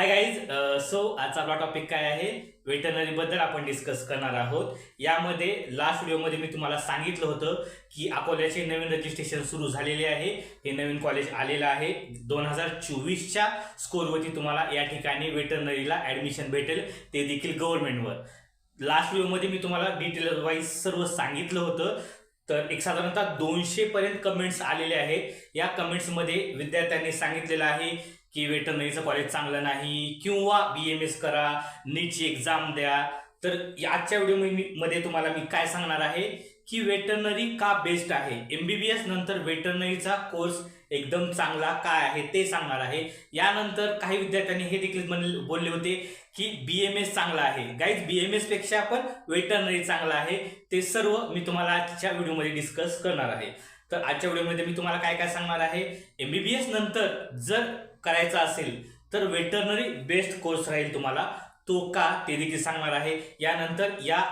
Hi guys so आजचा आपला topic काय आहे? वेटरनरी बद्दल आपण डिस्कस करणार आहोत. यामध्ये लास्ट व्हिडिओमध्ये मी तुम्हाला सांगितलं होतं की अकोल्याचे नवीन रजिस्ट्रेशन सुरू झालेले आहे. हे नवीन कॉलेज आलेलं आहे. दोन हजार चोवीसच्या स्कोरवरती तुम्हाला या ठिकाणी वेटरनरीला ॲडमिशन भेटेल. ते देखील गव्हर्नमेंटवर लास्ट व्हिडिओमध्ये मी तुम्हाला डिटेल वाईज सर्व सांगितलं होतं. तर एक साधारणतः दोनशे पर्यंत कमेंट्स आलेले आहेत. या कमेंट्समध्ये विद्यार्थ्यांनी सांगितलेलं आहे की वेटरनरीचं कॉलेज चांगलं नाही किंवा बी एम एस करा नीटची एक्झाम द्या. तर आजच्या व्हिडिओमध्ये तुम्हाला मी काय सांगणार आहे की वेटरनरी का बेस्ट आहे? एम बी बी एस नंतर वेटरनरीचा कोर्स एकदम चांगला काय आहे ते सांगणार आहे. यानंतर काही विद्यार्थ्यांनी हे देखील म्हणले- बोलले होते की बी एम एस चांगला आहे. गाईज बी एम एसपेक्षा पण वेटरनरी चांगला आहे. ते सर्व मी तुम्हाला आजच्या व्हिडिओमध्ये डिस्कस करणार आहे. तर आजच्या व्हिडिओमध्ये मी तुम्हाला काय काय सांगणार आहे? एम बी बी एस नंतर जर करायचा असेल तर वेटरनरी बेस्ट कोर्स राहील तुम्हाला. तो का? ते देखील सांगणार आहे. यानंतर या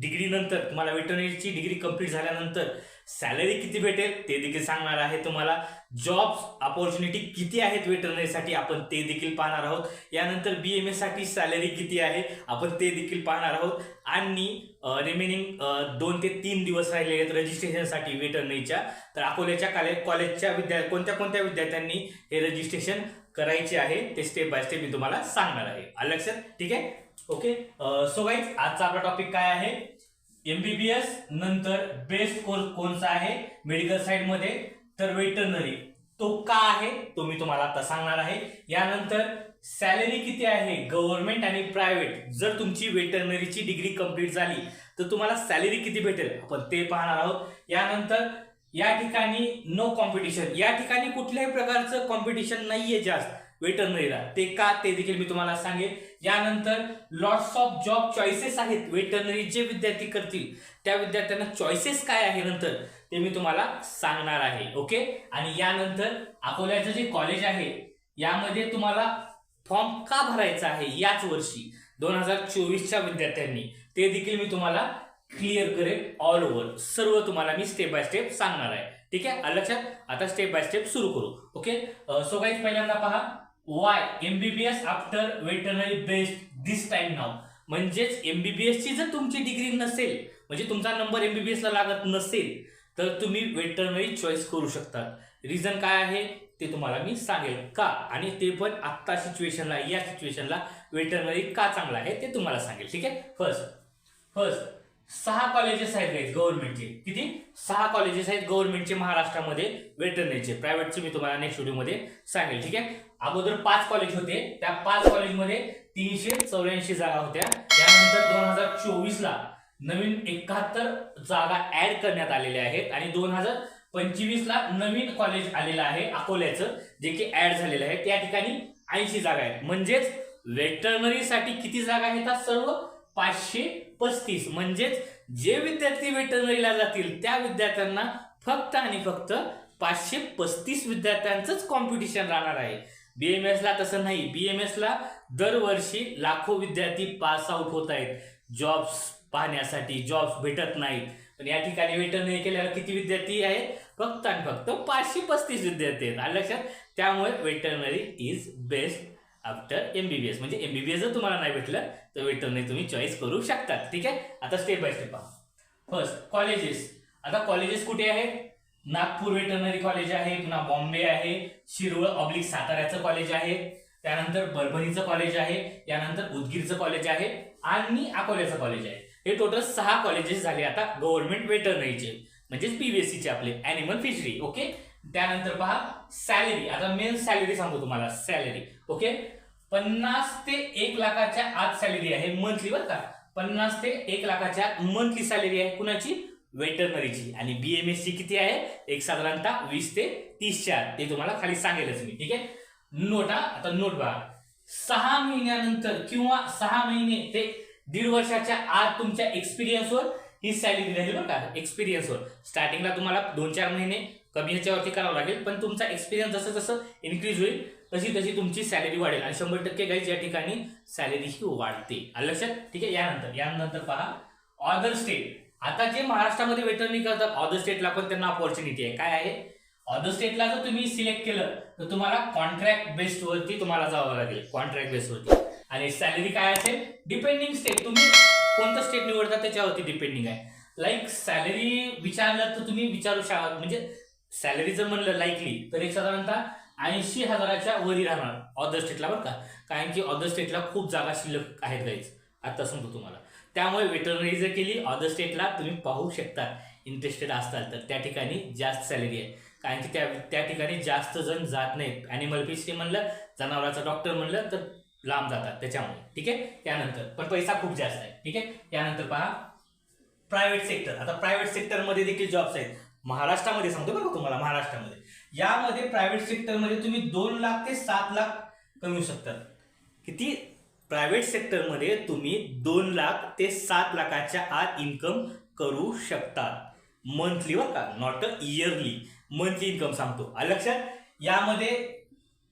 डिग्रीनंतर तुम्हाला वेटरनरीची डिग्री कंप्लीट झाल्यानंतर सॅलरी किती भेटेल ते देखील सांगणार आहे तुम्हाला. जॉब्स अपॉर्च्युनिटी किती आहेत वेटरनरीसाठी आपण ते देखील पाहणार आहोत. यानंतर बी एम एसाठी सॅलरी किती आहे आपण ते देखील पाहणार आहोत. आणि रिमेनिंग दोन ते तीन दिवस राहिले आहेत रजिस्ट्रेशनसाठी वेटरनरीच्या तर अकोल्याच्या काले कॉलेजच्या विद्या कोणत्या कोणत्या विद्यार्थ्यांनी हे रजिस्ट्रेशन करायचे आहे ते स्टेप बाय स्टेप मी तुम्हाला सांगणार आहे. आलं लक्षात? ठीक आहे? ओके सो गाईज आजचा आपला टॉपिक काय आहे? एमबीबीएस नंतर बेस्ट कोर्स कोणता आहे? मेडिकल साईडमध्ये तर वेटरनरी तो का आहे? तो मी तुम्हाला आता सांगणार आहे. यानंतर सॅलरी किती आहे? गव्हर्नमेंट आणि प्रायव्हेट. जर तुमची वेटरनरीची डिग्री कंप्लीट झाली तर तुम्हाला सॅलरी किती भेटेल? आपण ते पाहणार आहोत. यानंतर या ठिकाणी नो कॉम्पिटिशन या ठिकाणी कुठल्याही प्रकारचं कॉम्पिटिशन नाहीये जास्त वेटरनरीला. ते का? ते देखील मी तुम्हाला सांगेन. यानंतर लॉट्स ऑफ जॉब चॉईसेस आहेत. वेटरनरी जे विद्यार्थी करतील त्या विद्यार्थ्यांना चॉईसेस काय आहे नंतर ते मी तुम्हाला सांगणार आहे. ओके? आणि यानंतर अकोल्याचं जे कॉलेज आहे यामध्ये तुम्हाला फॉर्म का भरायचा आहे याच वर्षी दोन हजार चोवीसच्या विद्यार्थ्यांनी. ते देखील मी तुम्हाला क्लिअर करेल ऑल ओव्हर. सर्व तुम्हाला मी स्टेप बाय स्टेप सांगणार आहे. ठीक आहे? आलं लक्षात? आता स्टेप बाय स्टेप सुरू करू. ओके? सो काही पहिल्यांदा पहा. Why MBBS after veterinary best this time नाव म्हणजेच एमबीबीएस ची जर तुमची डिग्री नसेल म्हणजे तुमचा नंबर एमबीबीएसला लागत नसेल तर तुम्ही वेटरनरी चॉईस करू शकतात रिझन काय आहे? ते तुम्हाला मी सांगेल. का? आणि ते पण आत्ता सिच्युएशनला या सिच्युएशनला वेटरनरी का चांगला आहे ते तुम्हाला सांगेल ठीक आहे? फर्स्ट फर्स्ट सहा कॉलेजेस आहेत गाईज गव्हर्नमेंटचे किती? सहा कॉलेजेस आहेत गव्हर्नमेंटचे महाराष्ट्रामध्ये वेटरनरीचे प्रायव्हेटचे मी तुम्हाला नेक्स्ट व्हिडिओमध्ये सांगेल ठीक आहे? अगोदर पाच कॉलेज होते. त्या पाच कॉलेजमध्ये तीनशे चौऱ्याऐंशी जागा होत्या. त्यानंतर दोन हजार चोवीसला नवीन एकाहत्तर जागा ऍड करण्यात आलेल्या आहेत. आणि दोन हजार पंचवीसला नवीन कॉलेज आलेलं आहे अकोल्याचं जे की ऍड झालेलं आहे. त्या ठिकाणी ऐंशी जागा आहेत. म्हणजेच वेटरनरीसाठी किती जागा आहेत सर्व? पाचशे पस्तीस. म्हणजेच जे विद्यार्थी वेटरनरीला जातील त्या विद्यार्थ्यांना फक्त आणि फक्त पाचशे पस्तीस विद्यार्थ्यांचंच कॉम्पिटिशन राहणार आहे. बीएमएस ला तसं नाही. बीएमएस ला दरवर्षी लाखो विद्यार्थी पास आउट होत आहेत. जॉब्स पाहण्यासाठी जॉब्स भेटत नाहीत. पण या ठिकाणी वेटरनरी केल्यावर किती विद्यार्थी आहेत? फक्त आणि फक्त पाचशे पस्तीस विद्यार्थी आहेत. आलं लक्षात? त्यामुळे veterinary is best after MBBS म्हणजे एमबीबीएस जर तुम्हाला नाही भेटलं तर वेटरनरी तुम्ही चॉईस करू शकतात. ठीक आहे? आता स्टेप बाय स्टेप पहा. फर्स्ट कॉलेजेस आता कॉलेजेस कुठे आहेत? नागपूर वेटरनरी कॉलेज आहे पुन्हा बॉम्बे आहे शिरवळ ऑब्लिक साताऱ्याचं कॉलेज आहे त्यानंतर परभणीचं कॉलेज आहे यानंतर उदगीरचं कॉलेज आहे आणि अकोल्याचं कॉलेज आहे. हे टोटल सहा कॉलेजेस झाले आता गव्हर्नमेंट वेटरनरीचे म्हणजेच पीबीएससी आपले अॅनिमल फिशरी ओके त्यानंतर पहा सॅलरी आता मेन सॅलरी सांगतो तुम्हाला सॅलरी ओके पन्नास ते एक लाखाच्या आत सॅलरी आहे मंथली बरं का? पन्नास ते एक लाखाच्या मंथली सॅलरी आहे कुणाची? वेटरनरीची आणि बीएमएस ची किती आहे? एक साधारणतः वीस ते तीसच्या. आत ते तुम्हाला खाली सांगेलच मी ठीक आहे? नोटा आता नोट बघा. सहा महिन्यानंतर किंवा सहा महिने ते दीड वर्षाच्या आत तुमच्या एक्सपिरियन्सवर ही सॅलरी राहील बरं का एक्सपिरियन्सवर स्टार्टिंगला तुम्हाला दोन चार महिने कमी ह्याच्यावरती करावं लागेल पण तुमचा एक्सपिरियन्स जसं जसं इन्क्रीज होईल तशी तशी तुमची सॅलरी वाढेल. आणि शंभर टक्के गाईज या ठिकाणी सॅलरी ही वाढते. लक्षात? ठीक आहे? यानंतर यानंतर पहा. ऑदर स्टेट आता जे महाराष्ट्रामध्ये वेटरनरी करतात ऑदर स्टेटला पण त्यांना ऑपॉर्च्युनिटी आहे. काय आहे? ऑदर स्टेटला जर तुम्ही सिलेक्ट केलं तर तुम्हाला कॉन्ट्रॅक्ट बेस्डवरती तुम्हाला जावं लागेल. कॉन्ट्रॅक्ट बेस्डवरती आणि सॅलरी काय असेल? डिपेंडिंग स्टेट तुम्ही कोणतं स्टेट निवडतात त्याच्यावरती डिपेंडिंग आहे. लाईक सॅलरी विचारलं तर तुम्ही विचारू शकता म्हणजे सॅलरी जर म्हणलं लाईकली तर एक साधारणतः ऐंशी हजाराच्या वरी राहणार ऑदर स्टेटला बरं का. कारण की ऑदर स्टेटला खूप जागा शिल्लक आहेत गाईज आता सांगतो तुम्हाला. त्यामुळे वेटरनरी जर केली ऑदर स्टेटला तुम्ही पाहू शकता. इंटरेस्टेड असताल तर त्या ठिकाणी जास्त सॅलरी आहे. कारण की त्या त्या ठिकाणी जास्त जण जात नाहीत. ॲनिमल फिशरी म्हणलं जनावराचा डॉक्टर म्हणलं तर लांब जातात त्याच्यामुळे ठीक आहे? त्यानंतर पण पैसा खूप जास्त आहे ठीक आहे? त्यानंतर पहा प्रायव्हेट सेक्टर आता प्रायव्हेट सेक्टरमध्ये देखील जॉब्स आहेत. महाराष्ट्रामध्ये सांगतो बरं का तुम्हाला महाराष्ट्रामध्ये. यामध्ये प्रायव्हेट सेक्टरमध्ये तुम्ही दोन लाख ते सात लाख कमवू शकतात किती? प्रायव्हेट सेक्टरमध्ये तुम्ही दोन लाख ते सात लाखाच्या आत इन्कम करू शकतात मंथली बरं का not a yearly monthly income सांगतो लक्षात? यामध्ये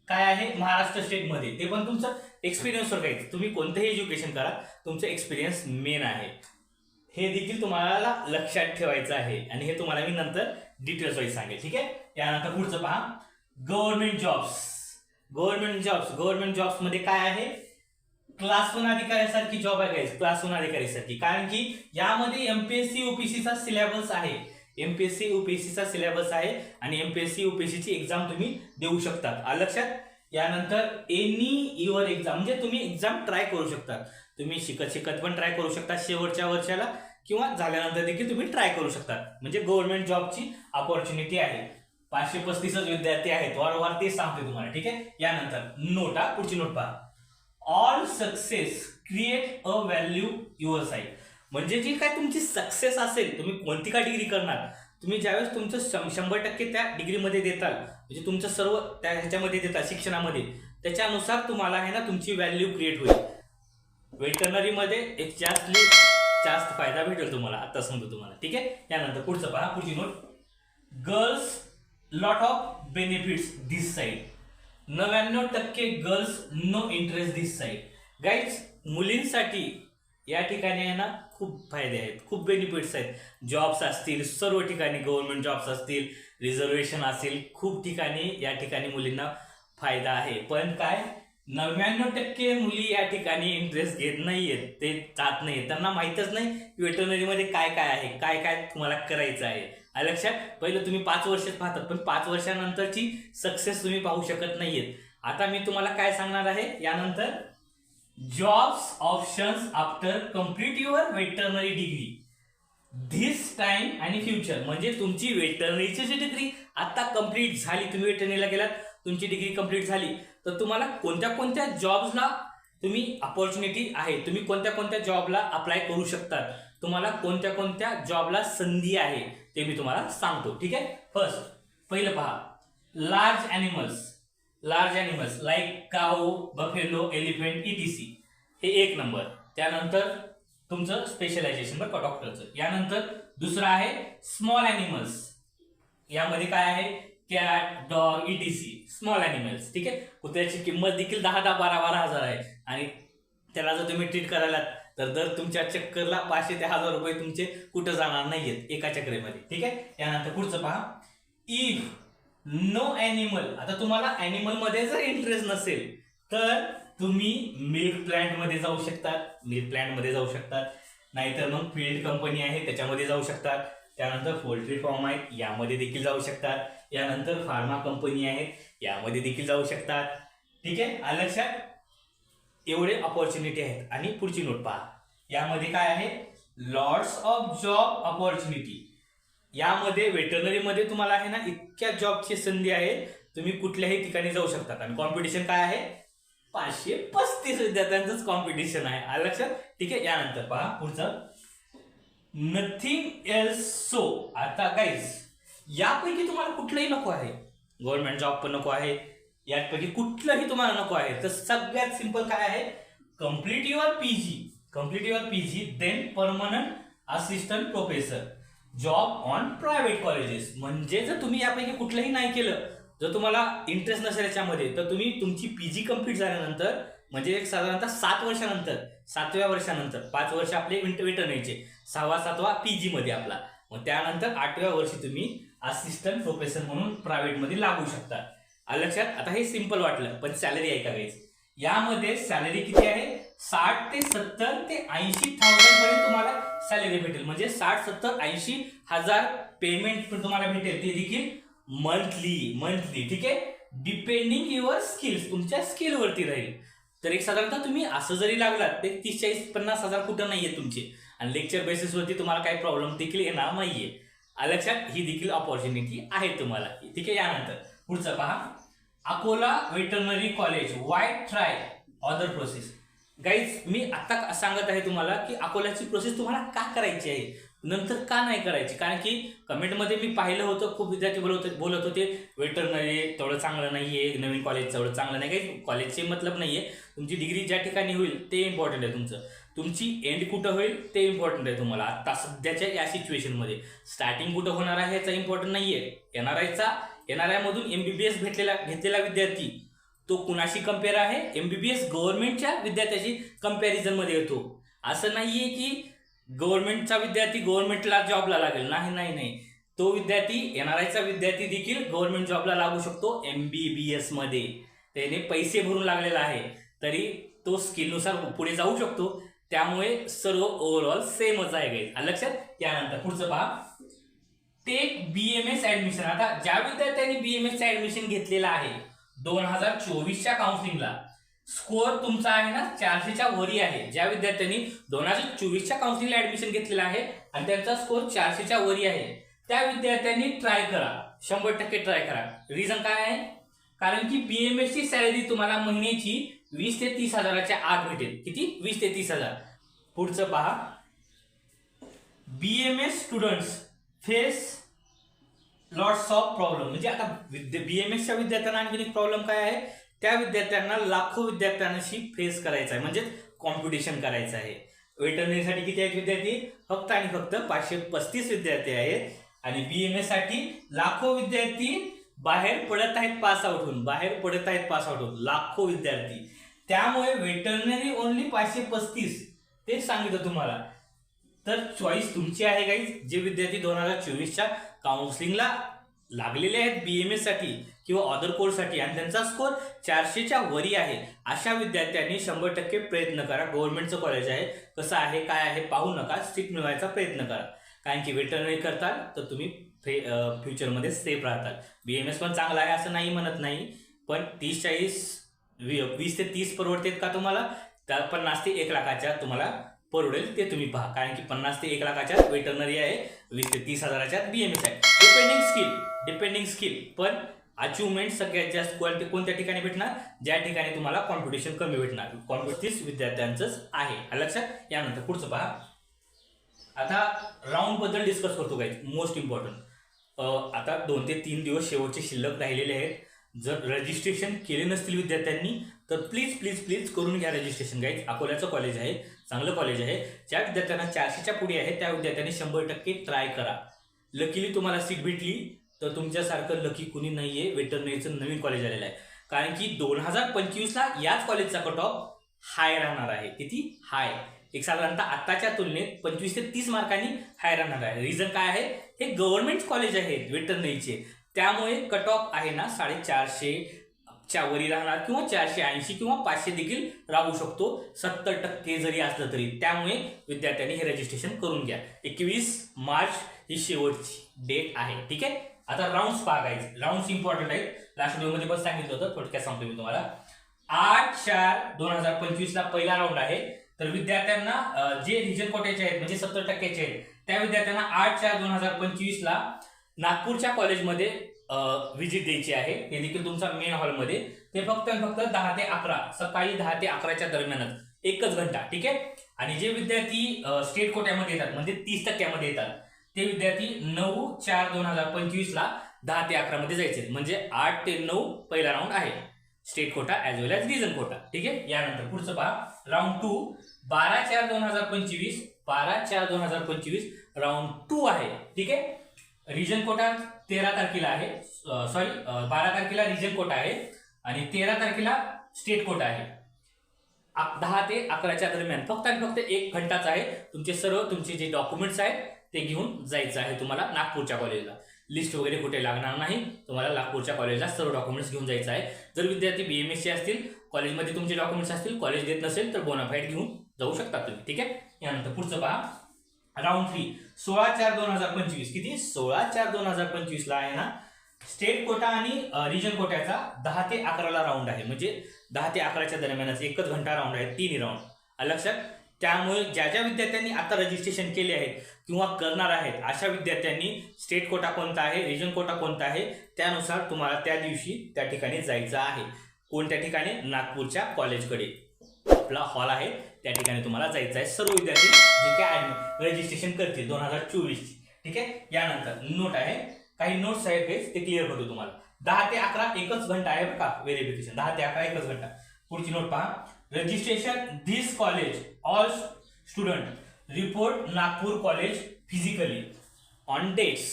काय आहे? महाराष्ट्र स्टेटमध्ये ते पण तुमचं एक्सपिरियन्सवर काही तुम्ही कोणतंही एज्युकेशन करा तुमचं एक्सपिरियन्स मेन आहे. हे देखील तुम्हाला लक्षात ठेवायचं आहे. आणि हे तुम्हाला मी नंतर डिटेल्स वाईज सांगेल. ठीक आहे? त्यानंतर पुढचं पहा. Government jobs government jobs government जॉब्समध्ये काय आहे? क्लास वन अधिकाऱ्यासारखी जॉब आहे guys, क्लास वन अधिकाऱ्यासारखी. कारण की यामध्ये एमपीएससी ओपीसीचा सिलेबस आहे. एमपीएससी ओपीसीचा सिलेबस आहे आणि एमपीएससी ची एक्झाम तुम्ही देऊ शकतात. लक्षात? यानंतर एनी युअर एक्झाम म्हणजे तुम्ही एक्झाम ट्राय करू शकता तुम्ही शिकत शिकत पण ट्राय करू शकता शेवटच्या वर्षाला किंवा झाल्यानंतर देखील तुम्ही ट्राय करू शकता म्हणजे गव्हर्नमेंट जॉबची अपॉर्च्युनिटी आहे. पाचशे पस्तीसच विद्यार्थी आहेत. वारंवार तेच सांगते तुम्हाला ठीक आहे? यानंतर नोट पुढची नोट पहा. All success create a value your side म्हणजे जी काय तुमची सक्सेस असेल तुम्ही कोणती का डिग्री करणार? तुम्ही ज्यावेळेस तुमचं शं- शंभर टक्के त्या डिग्रीमध्ये देताल म्हणजे तुमचं सर्व त्या ह्याच्यामध्ये देता शिक्षणामध्ये त्याच्यानुसार तुम्हाला आहे ना तुमची व्हॅल्यू क्रिएट होईल. वेटरनरीमध्ये एक जास्तली जास्त फायदा भेटेल तुम्हाला आता समजू तुम्हाला ठीक आहे? यानंतर पुढचं पहा पुढची note girls lot of benefits this side नव्याण्णव टक्के girls no interest this side guys मुलींसाठी या ठिकाणी आहे ना खूप फायदे आहेत खूप बेनिफिट्स आहेत. जॉब्स असतील सर्व ठिकाणी गव्हर्नमेंट जॉब्स असतील रिझर्वेशन असेल खूप ठिकाणी या ठिकाणी मुलींना फायदा आहे. पण काय नव्याण्णव टक्के मुली या ठिकाणी इंटरेस्ट घेत नाहीयेत ते जात नाही त्यांना माहीतच नाही वेटरनरीमध्ये काय काय आहे काय काय तुम्हाला करायचं आहे. आलं लक्षात? पहिलं तुम्ही पाच वर्षात पाहतात पण पाच वर्षानंतरची सक्सेस तुम्ही पाहू शकत नाहीयेत. आता मी तुम्हाला काय सांगणार आहे यानंतर jobs options after complete your veterinary degree this time आणि फ्युचर म्हणजे तुमची वेटरनरीची जी डिग्री आता कंप्लीट झाली. तुम्ही वेटरनरीला गेलात तुमची डिग्री कंप्लीट झाली. तर तुम्हाला कोणत्या कोणत्या जॉब्सला तुम्ही अपॉर्च्युनिटी आहे? तुम्ही कोणत्या कोणत्या जॉबला अप्लाय करू शकतात? तुम्हाला कोणत्या कोणत्या जॉबला संधी आहे? ते मी तुम्हाला सांगतो. ठीक आहे? फर्स्ट पहिलं पहा. Large animals large animals like cow buffalo elephant etc हे एक नंबर त्यानंतर तुमचं स्पेशलायझेशन बरं का डॉक्टरचं यानंतर दुसरं आहे स्मॉल ॲनिमल्स यामध्ये काय आहे? Cat dog etc small animals ठीक आहे? कुत्र्याची किंमत देखील दहा दहा बारा बारा हजार आहे. आणि त्याला जर तुम्ही ट्रीट करायला तर दर तुमच्या चक्करला पाचशे ते हजार रुपये तुमचे कुठं जाणार नाहीयेत एका चक्रेमध्ये ठीक आहे? यानंतर पुढचं पहा. इफ नो ॲनिमल आता तुम्हाला ॲनिमलमध्ये जर इंटरेस्ट नसेल तर तुम्ही मिल्क प्लांटमध्ये जाऊ शकतात. मिल्क प्लांटमध्ये जाऊ शकतात. नाहीतर मग फील्ड कंपनी आहे त्याच्यामध्ये जाऊ शकतात. त्यानंतर पोल्ट्री फॉर्म आहेत यामध्ये देखील जाऊ शकतात. यानंतर फार्मा कंपनी आहेत यामध्ये देखील जाऊ शकतात. ठीक आहे? लक्षात एवढे अपॉर्च्युनिटी आहेत. आणि पुढची नोट पहा. यामध्ये काय आहे? लॉर्ड्स ऑफ जॉब अपॉर्च्युनिटी यामध्ये वेटरनरीमध्ये तुम्हाला आहे ना इतक्या जॉबची संधी आहे तुम्ही कुठल्याही ठिकाणी जाऊ शकता आणि कॉम्पिटिशन काय आहे? पाचशे पस्तीस विद्यार्थ्यांचंच कॉम्पिटिशन आहे. आलं लक्षात? ठीक आहे यानंतर पहा पुढचं. नथिंग एल्स सो आता गाईज यापैकी तुम्हाला कुठलंही नको आहे. गव्हर्नमेंट जॉब पण नको आहे. यापैकी कुठलंही तुम्हाला नको आहे. तर सगळ्यात सिंपल काय आहे? Complete your PG complete your PG then permanent assistant professor job on private colleges म्हणजे जर तुम्ही यापैकी कुठलंही नाही केलं जर तुम्हाला इंटरेस्ट नसेल याच्यामध्ये तर तुम्ही तुमची पीजी कंप्लीट झाल्यानंतर म्हणजे एक साधारणतः सात वर्षानंतर सातव्या वर्षानंतर पाच वर्ष आपले वेटरनरीचे सहावा सातवा पीजी मध्ये आपला. मग त्यानंतर आठव्या वर्षी तुम्ही असिस्टंट प्रोफेसर म्हणून प्रायव्हेटमध्ये लागू शकता. लक्षात? आता हे सिंपल वाटलं पण सॅलरी ऐका गाईज यामध्ये सॅलरी किती आहे? साठ ते सत्तर ते ऐंशी थाउजंड पर्यंत तुम्हाला सॅलरी भेटेल. म्हणजे साठ सत्तर ऐंशी हजार पेमेंट पण तुम्हाला भेटेल. ते देखील मंथली मंथली ठीक आहे? डिपेंडिंग युअर स्किल्स तुमच्या स्किलवरती राहील. तर एक साधारणतः तुम्ही असं जरी लागलात ते तीस चाळीस पन्नास हजार कुठं नाहीये तुमचे. आणि लेक्चर बेसिसवरती तुम्हाला काही प्रॉब्लेम देखील येणार नाहीये. आलं लक्षात ही देखील ऑपॉर्च्युनिटी आहे तुम्हाला. ठीक आहे? यानंतर पुढचं पहा. Akola veterinary college why try other process guys मी आत्ता सांगत आहे तुम्हाला की अकोल्याची प्रोसेस तुम्हाला का करायची आहे? नंतर का नाही करायची? कारण की कमेंटमध्ये मी पाहिलं होतं खूप विद्यार्थी बोलत होते बोलत होते वेटरनरी तेवढं चांगलं नाही आहे नवीन कॉलेज तेवढं चांगलं नाही. काही कॉलेजचे मतलब नाही आहे तुमची डिग्री ज्या ठिकाणी होईल ते इम्पॉर्टंट आहे तुमचं. तुमची एंड कुठं होईल ते इम्पॉर्टंट आहे तुम्हाला. आत्ता सध्याच्या या सिच्युएशनमध्ये स्टार्टिंग कुठं होणार आहे याचा इम्पॉर्टंट नाही आहे एन आर आयचा एन आर आयमधून एम बी बी एस भेटलेला घेतलेला विद्यार्थी तो कुणाशी कंपेअर आहे? एम बी बी एस गव्हर्नमेंटच्या विद्यार्थ्याशी कम्पॅरिझनमध्ये येतो. असं नाही आहे की गव्हर्नमेंटचा विद्यार्थी गव्हर्नमेंटला जॉबला लागेल. नाही नाही नाही. तो विद्यार्थी एन आर आयचा विद्यार्थी देखील गव्हर्नमेंट जॉबला लागू शकतो एम बी बी एसमध्ये त्याने पैसे भरून लागलेला आहे. तरी तो स्किलनुसार पुढे जाऊ शकतो. त्यामुळे सर्व ओव्हरऑल सेमच आहे गाईज लक्षात त्यानंतर पुढचं पहा. ते बी एम एस ऍडमिशन आता ज्या विद्यार्थ्यांनी बी एम एसचं ऍडमिशन घेतलेलं आहे दोन हजार चोवीसच्या काउन्सिलिंगला स्कोअर तुमचा आहे ना चारशेच्या वरी आहे. ज्या विद्यार्थ्यांनी दोन हजार चोवीसच्या काउन्सिलिंगला ऍडमिशन घेतलेलं आहे आणि त्यांचा स्कोअर चारशेच्या वरी आहे त्या विद्यार्थ्यांनी ट्राय करा. शंभर टक्के ट्राय करा. रिझन काय आहे? कारण की बी एम ची सॅलरी तुम्हाला महिन्याची वीस ते तीस हजाराच्या आत भेटेल. किती? वीस ते तीस हजार. पुढचं पहा. B M S students face lots of problem म्हणजे आता विद्या बी एम एसच्या विद्यार्थ्यांना आणखीन एक प्रॉब्लेम काय आहे? त्या विद्यार्थ्यांना लाखो विद्यार्थ्यांशी फेस करायचा आहे. म्हणजेच कॉम्पिटिशन करायचं आहे. वेटरनरीसाठी किती आहेत विद्यार्थी? फक्त आणि फक्त पाचशे पस्तीस विद्यार्थी आहेत. आणि बी एम एससाठी लाखो विद्यार्थी बाहेर पडत आहेत पास आउट होऊन. बाहेर पडत आहेत पास आउट होऊन. लाखो विद्यार्थी. त्यामुळे वेटरनरी ओनली पाचशे पस्तीस. तेच सांगितलं तुम्हाला. तर चॉईस तुमची आहे काही जे विद्यार्थी दोन हजार चोवीसच्या काउन्सिलिंगला लागलेले आहेत बी एम एसाठी किंवा अदर कोर्ससाठी आणि त्यांचा स्कोर चारशेच्या वरी आहे. अशा विद्यार्थ्यांनी शंभर टक्के प्रयत्न करा. गव्हर्नमेंटचं कॉलेज आहे. कसं आहे काय आहे पाहू नका. सीट मिळवायचा प्रयत्न करा. कारण की वेटरनरी करताल तर तुम्ही फे फ्युचरमध्ये सेफ राहताल. बी एम एस पण चांगला आहे असं नाही म्हणत नाही. पण तीस चाळीस वी वीस ते तीस परवडतेत का तुम्हाला? त्या पन्नास ते एक लाखाच्या तुम्हाला परवडेल ते तुम्ही पहा. कारण की पन्नास ते एक लाखाच्या वेटरनरी आहे वीस ते तीस हजाराच्या बी एम एस आहे. डिपेंडिंग स्किल डिपेंडिंग स्किल पण अचिव्हमेंट सगळ्यात जास्त क्वालिटी कोणत्या ठिकाणी भेटणार? ज्या ठिकाणी तुम्हाला कॉम्पिटिशन कमी भेटणार. कॉम्पिटिस विद्यार्थ्यांचंच आहे. लक्षात? यानंतर पुढचं पहा. आता राऊंडबद्दल डिस्कस करतो काही मोस्ट इम्पॉर्टंट आता दोन ते तीन दिवस शेवटचे शिल्लक राहिलेले आहेत. जर रजिस्ट्रेशन केले नसतील विद्यार्थ्यांनी तर प्लीज प्लीज प्लीज करून घ्या रजिस्ट्रेशन गाईज अकोल्याचं कॉलेज आहे. चांगलं कॉलेज आहे. ज्या विद्यार्थ्यांना चारशेच्या पुढे आहे त्या विद्यार्थ्यांनी शंभर टक्के ट्राय करा. लकीली तुम्हाला सीट भेटली तर तुमच्यासारखं लकी कुणी नाही आहे वेटरनरीचं नवीन कॉलेज आलेलं आहे. कारण की दोन हजार पंचवीसला याच कॉलेजचा कट ऑफ हाय राहणार आहे. किती? हाय एक साधारणतः आत्ताच्या तुलनेत पंचवीस ते तीस मार्कांनी हाय राहणार आहे. रिझन काय आहे? हे गव्हर्नमेंट कॉलेज आहेत वेटरनरीचे त्यामुळे कट ऑफ आहे ना साडेचारशे च्या वरी राहणार किंवा चारशे ऐंशी किंवा पाचशे देखील राहू शकतो. सत्तर टक्के जरी असलं तरी. त्यामुळे विद्यार्थ्यांनी हे रजिस्ट्रेशन करून घ्या. एकवीस मार्च ही शेवटची डेट आहे. ठीक आहे? आता राऊंड्स पाहायचे राऊंड्स इम्पॉर्टंट आहेत. लास्ट व्हिडिओमध्ये पण सांगितलं होतं. थोडक्यात सांगतो मी तुम्हाला. आठ चार दोन हजार पंचवीस ला पहिला राऊंड आहे. तर विद्यार्थ्यांना जे रिजन कोट्याचे आहेत म्हणजे सत्तर टक्क्याचे आहेत त्या विद्यार्थ्यांना आठ चार दोन हजार पंचवीस ला नागपूरच्या कॉलेजमध्ये व्हिजिट द्यायची आहे. हे देखील तुमचा मेन हॉलमध्ये ते फक्त आणि फक्त दहा ते अकरा सकाळी दहा ते अकराच्या दरम्यानच. एकच घंटा ठीक आहे? आणि जे विद्यार्थी स्टेट कोट्यामध्ये येतात म्हणजे तीस टक्क्यामध्ये येतात ते विद्यार्थी नऊ चार दोन हजार पंचवीसला दहा ते अकरामध्ये जायचे. म्हणजे आठ ते नऊ पहिला राऊंड आहे. State quota as well as region quota ठीक आहे? यानंतर पुढचं पहा. राऊंड टू बारा चार दोन हजार पंचवीस बारा चार दोन हजार पंचवीस राऊंड टू आहे ठीक आहे? रिजन कोटा तेरा तारखेला आहे. सॉरी बारा तारखेला रिजन कोटा आहे आणि तेरा तारखेला स्टेट कोटा आहे. दहा ते अकराच्या दरम्यान. फक्त आणि फक्त एक घंटाच आहे. तुमचे सर्व तुमचे जे डॉक्युमेंट्स आहेत ते घेऊन जायचं आहे तुम्हाला नागपूरच्या कॉलेजला लिस्ट वगैरे कुठे लागणार नाही. तुम्हाला नागपूरच्या कॉलेजला सर्व डॉक्युमेंट्स घेऊन जायचं आहे. जर विद्यार्थी बी एम एसचे असतील कॉलेजमध्ये तुमचे डॉक्युमेंट्स असतील कॉलेज देत नसेल तर बोनाफाईड घेऊन जाऊ शकता तुम्ही. ठीक आहे? यानंतर पुढचं पहा. राऊंड थ्री सोळा चार दोन हजार पंचवीस. किती? सोळा चार दोन हजार पंचवीसला आहे ना स्टेट कोटा आणि रिजन कोट्याचा दहा ते अकराला राऊंड आहे. म्हणजे दहा ते अकराच्या दरम्यानच एकच घंटा राऊंड आहे तिन्ही राऊंड लक्षात त्यामुळे ज्या ज्या विद्यार्थ्यांनी आता रजिस्ट्रेशन केले आहेत किंवा करणार आहेत अशा विद्यार्थ्यांनी स्टेट कोटा कोणता आहे रिजन कोटा कोणता आहे त्यानुसार तुम्हाला त्या दिवशी त्या ठिकाणी जायचं आहे. कोणत्या ठिकाणी? नागपूरच्या कॉलेजकडे आपला हॉल आहे. त्या ठिकाणी तुम्हाला जायचं आहे. सर्व विद्यार्थी जे काय रजिस्ट्रेशन करतील दोन हजार चोवीसची. ठीक आहे? यानंतर नोट आहे. काही नोट्स आहेत बेस ते क्लिअर करतो तुम्हाला. दहा ते अकरा एकच घंटा आहे बघा का व्हेरिफिकेशन दहा ते अकरा एकच घंटा. पुढची नोट पहा. Registration this college all student report Nagpur college physically on dates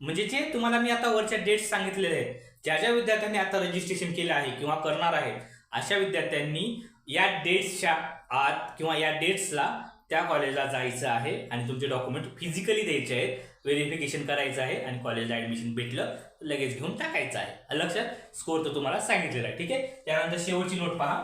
म्हणजे जे तुम्हाला मी आता वरच्या डेट्स सांगितलेले आहेत ज्या ज्या विद्यार्थ्यांनी आता रजिस्ट्रेशन केलं आहे किंवा करणार आहे अशा विद्यार्थ्यांनी या डेट्सच्या आत किंवा या डेट्सला त्या कॉलेजला जायचं आहे आणि तुमचे डॉक्युमेंट फिजिकली द्यायचे आहेत व्हेरिफिकेशन करायचं आहे आणि कॉलेजला ऍडमिशन भेटलं लगेच घेऊन टाकायचं आहे. लक्षात स्कोर तर तुम्हाला सांगितलेला आहे ठीक आहे? त्यानंतर शेवटची नोट पहा.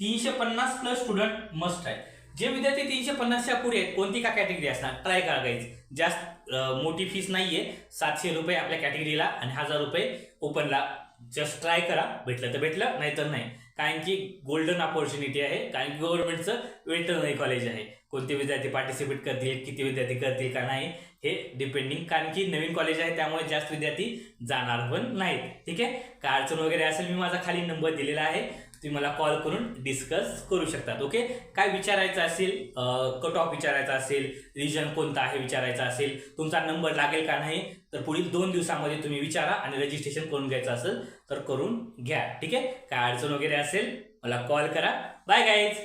तीनशे पन्नास प्लस स्टुडंट मस्ट आहे. जे विद्यार्थी तीनशे पन्नासच्या पुढे आहेत कोणती का कॅटेगरी असणार? ट्राय करायची जास्त मोठी फीस नाहीये. सातशे रुपये आपल्या कॅटेगरीला आणि हजार रुपये ओपनला जस्ट ट्राय करा. भेटलं तर भेटलं नाही तर नाही. कारण की गोल्डन ऑपॉर्च्युनिटी आहे. कारण की गव्हर्नमेंटचं वेटरनरी कॉलेज आहे. कोणते विद्यार्थी पार्टिसिपेट करतील किती विद्यार्थी करतील का नाही हे डिपेंडिंग कारण की नवीन कॉलेज आहे त्यामुळे जास्त विद्यार्थी जाणार पण नाहीत. ठीक आहे? काय अडचण वगैरे असेल मी माझा खाली नंबर दिलेला आहे. तुम्ही मला कॉल करून डिस्कस करू शकतात ओके काय विचारायचं असेल कट ऑफ विचारायचा असेल रिजन कोणता आहे विचारायचा असेल तुमचा नंबर लागेल का नाही तर पुढील दोन दिवसामध्ये तुम्ही विचारा आणि रजिस्ट्रेशन करून घ्यायचं असेल तर करून घ्या ठीक आहे? काय अडचण वगैरे असेल मला कॉल करा. Bye guys